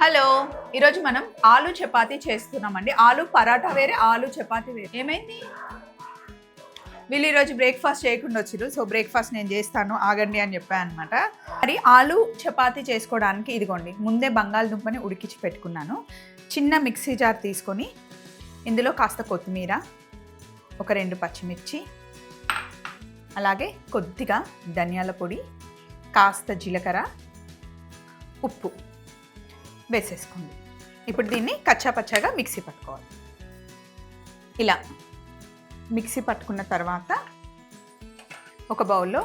Hello ఈరోజు మనం ఆలు చపాతి చేస్తున్నామండి. ఆలు పరాటా వేరే ఆలు చపాతి వేరే. ఏమైంది? వీళ్ళు ఈరోజు బ్రేక్ఫాస్ట్ చేయకుండా వచ్చిరు సో బ్రేక్ఫాస్ట్ నేను చేస్తాను ఆగండి అని చెప్పాను అనమాట మరి ఆలు చపాతి చేసుకోవడానికి ఇదిగోండి ముందే బంగాళదుంపని ఉడికించి పెట్టుకున్నాను. చిన్న మిక్సీ జార్ తీసుకొని ఇందులో కాస్త కొత్తిమీర ఒక రెండు పచ్చిమిర్చి అలాగే కొద్దిగా ధనియాల పొడి కాస్త జీలకర్ర ఉప్పు. వేసేసుకోండి. ఇప్పుడు దీన్ని కచ్చా పచ్చాగా మిక్సీ పట్టుకోవాలి. ఇలా మిక్సీ పట్టుకున్న తర్వాత ఒక బౌల్లో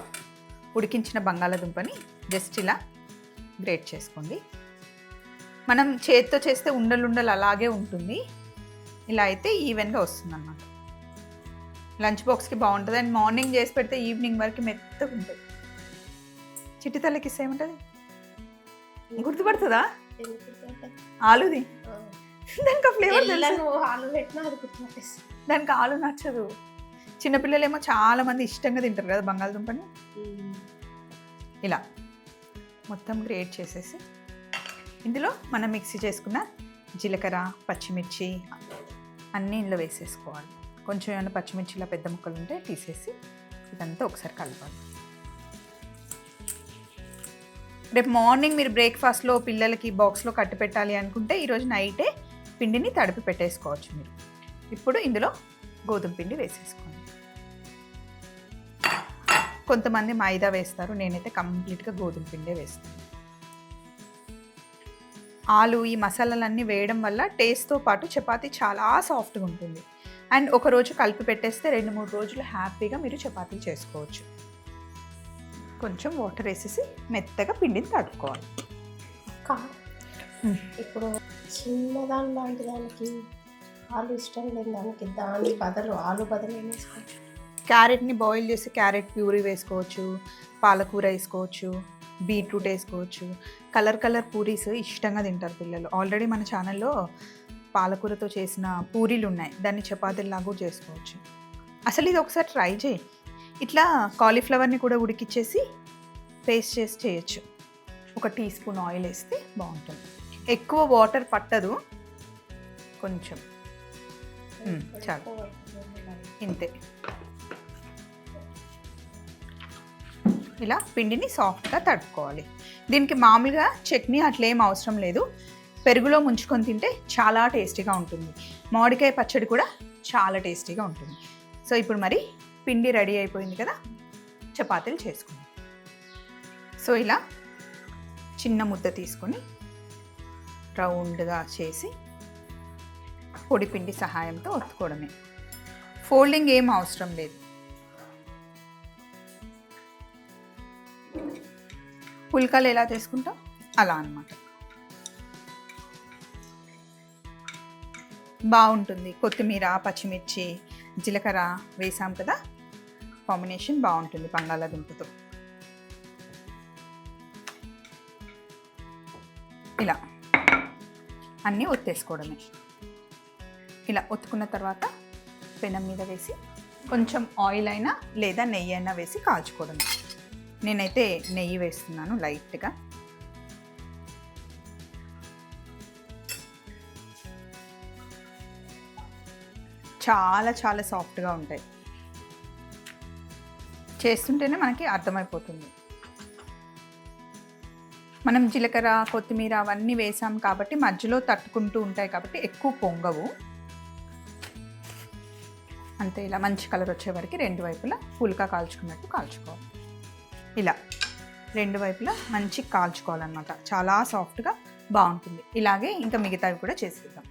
ఉడికించిన బంగాళాదుంపని జస్ట్ ఇలా గ్రేట్ చేసుకోండి. మనం చేతితో చేస్తే ఉండలుండలు అలాగే ఉంటుంది. ఇలా అయితే ఈవెన్గా వస్తుంది అన్నమాట లంచ్ బాక్స్కి బాగుంటుంది. అండ్ మార్నింగ్ చేసి పెడితే ఈవినింగ్ వరకు మెత్తగా ఉంటుంది చిట్టి తల్లికి ఇస్తే ఏముంటుంది? గుర్తుపడుతుందా? ఆలుది. దానికి ఆ ఫ్లేవర్ దానికి ఆలు నచ్చదు. చిన్నపిల్లలేమో చాలా మంది ఇష్టంగా తింటారు కదా బంగాళదుంపని. ఇలా. మొత్తం గ్రేట్ చేసేసి. ఇందులో మనం మిక్సీ చేసుకున్న జీలకర్ర పచ్చిమిర్చి అన్నీ ఇందులో వేసేసుకోవాలి. కొంచెం ఏమైనా పచ్చిమిర్చిలా పెద్ద ముక్కలు ఉంటే తీసేసి ఇదంతా ఒకసారి కలపాలి. రేపు మార్నింగ్ మీరు బ్రేక్ఫాస్ట్లో పిల్లలకి బాక్స్లో కట్టి పెట్టాలి అనుకుంటే ఈరోజు నైటే పిండిని తడిపి పెట్టేసుకోవచ్చు మీరు. ఇప్పుడు ఇందులో గోధుమ పిండి వేసేసుకోండి. కొంతమంది మైదా వేస్తారు నేనైతే కంప్లీట్గా గోధుమ పిండే వేస్తాను. ఆలు ఈ మసాలాలన్నీ వేయడం వల్ల టేస్ట్తో పాటు చపాతీ చాలా సాఫ్ట్గా ఉంటుంది. అండ్ ఒకరోజు కలిపి పెట్టేస్తే రెండు మూడు రోజులు హ్యాపీగా మీరు చపాతీ చేసుకోవచ్చు. కొంచెం వాటర్ వేసేసి మెత్తగా పిండిని తడుపుకోవాలి. ఇప్పుడు చిన్నదాని లాంటి దానికి ఆలు ఇష్టం లేని దానికి దాని బదులు ఆలు బదులు ఏం వేసుకోవచ్చు క్యారెట్ని బాయిల్ చేసి క్యారెట్ ప్యూరీ వేసుకోవచ్చు పాలకూర వేసుకోవచ్చు బీట్రూట్ వేసుకోవచ్చు. కలర్ కలర్ పూరీస్ ఇష్టంగా తింటారు పిల్లలు. ఆల్రెడీ మన ఛానల్లో పాలకూరతో చేసిన పూరీలు ఉన్నాయి దాన్ని చపాతీలాగా చేసుకోవచ్చు. అసలు ఇది ఒకసారి ట్రై చేయి. ఇట్లా కాలీఫ్లవర్ని కూడా ఉడికిచ్చేసి పేస్ట్ చేసి చేయొచ్చు. ఒక టీ స్పూన్ ఆయిల్ వేస్తే బాగుంటుంది. ఎక్కువ వాటర్ పట్టదు. కొంచెం. చాలు. ఇంతే. ఇలా పిండిని సాఫ్ట్గా తడుపుకోవాలి. దీనికి మామూలుగా చట్నీ అట్లా ఏం అవసరం లేదు. పెరుగులో ముంచుకొని తింటే చాలా టేస్టీగా ఉంటుంది. మామిడికాయ పచ్చడి కూడా చాలా టేస్టీగా ఉంటుంది. సో ఇప్పుడు మరి పిండి రెడీ అయిపోయింది కదా? చపాతీలు చేసుకుందాం. సో ఇలా చిన్న ముద్ద తీసుకొని రౌండ్గా చేసి పొడి పిండి సహాయంతో ఒత్తుకోవడమే. ఫోల్డింగ్ ఏం అవసరం లేదు. పుల్కాలు ఎలా చేసుకుంటాం? అలా అన్నమాట. బాగుంటుంది. కొత్తిమీర పచ్చిమిర్చి జీలకర్ర వేసాం కదా? కాంబినేషన్ బాగుంటుంది బంగాళాదుంపతో ఇలా. అన్నీ ఒత్తేసుకోవడమే. ఇలా ఒత్తుకున్న తర్వాత పెనం మీద వేసి కొంచెం ఆయిల్ అయినా లేదా నెయ్యి అయినా వేసి కాల్చుకోవడమే. నేనైతే నెయ్యి వేస్తున్నాను లైట్గా. చాలా చాలా సాఫ్ట్గా ఉంటాయి. చేస్తుంటేనే మనకి అర్థమైపోతుంది. మనం జీలకర్ర కొత్తిమీర అవన్నీ వేసాం కాబట్టి మధ్యలో తట్టుకుంటూ ఉంటాయి కాబట్టి ఎక్కువ పొంగవు. అంతే ఇలా మంచి కలర్ వచ్చే వరకు రెండు వైపులా పుల్కా కాల్చుకున్నట్టు కాల్చుకోవాలి. ఇలా రెండు వైపులా మంచి కాల్చుకోవాలన్నమాట. చాలా సాఫ్ట్గా బాగుంటుంది. ఇలాగే ఇంకా మిగతావి కూడా చేసుకుందాం